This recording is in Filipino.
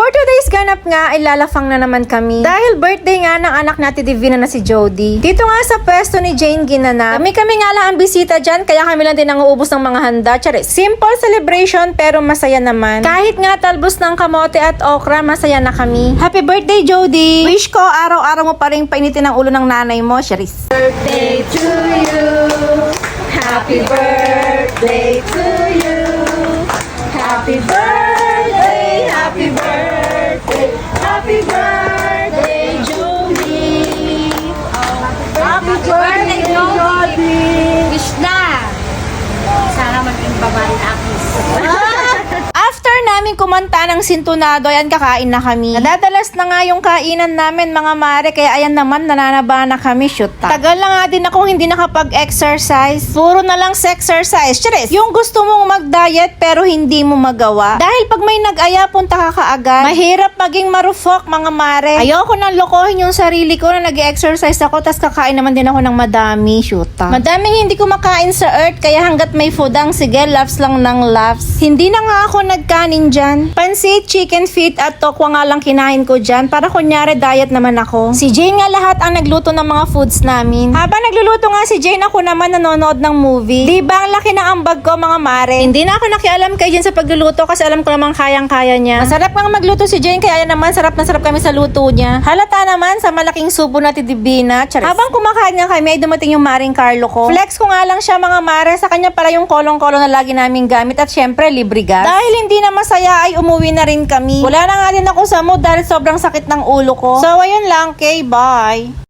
For today's ganap nga, ay lalafang na naman kami. Dahil birthday nga ng anak natin Divina na si Jody. Dito nga sa pwesto ni Jane ginanap. Kami kami nga lang ang bisita dyan, kaya kami lang din ang uubos ng mga handa. Charis. Simple celebration pero masaya naman. Kahit nga talbos ng kamote at okra, masaya na kami. Happy birthday, Jody! Wish ko araw-araw mo pa rin painitin ang ulo ng nanay mo, Charis. Birthday to you! Happy birthday to you! Happy birthday, happy birthday, happy birthday, Jody. Happy birthday, Jody. Wish na! Sana maging babae na ako. After namin kumanta ng sintunado, ayan kakain na kami. Nadadalas na nga yung kainan namin mga mare, kaya ayan naman nananaba na kami shoot. Tagal na nga din akong hindi nakapag-exercise. Puro na lang exercise. Charis, yung gusto mong mag-diet pero hindi mo magawa. Dahil pag may nag-aya, punta ka kaagad. Mahirap maging marufok mga mare. Ayoko nang lokohin yung sarili ko na nag-exercise ako, tas kakain naman din ako ng madami, shoot. Madaming hindi kumakain sa earth, kaya hanggat may food ang sige, laughs lang ng laughs. Hindi na nga ako nagkanin dyan. Pansit, chicken feet at tokwa nga lang kinain ko dyan para kunyari diet naman ako. Si Jane nga lahat ang nagluto ng mga foods namin. Habang nagluluto nga si Jane, ako naman nanonood ng movie. Di ba ang laki ng ambag ko mga mare? Hindi na ako nakialam kay Jane sa pagluluto kasi alam ko namang kayang-kaya niya. Masarap nga magluto si Jane kaya naman sarap na sarap kami sa luto niya. Halata naman sa malaking subo na tidibina. Charis. Habang kumakain nga kami ay dumating yung Maring Carlo ko. Flex ko nga lang siya mga mare. Sa kanya para yung kolong-kolong na lagi naming gamit at syempre libre gas. Dahil hindi na masaya ay umuwi na rin kami. Wala na nga din ako sa mood dahil sobrang sakit ng ulo ko. So ayun lang, okay, bye.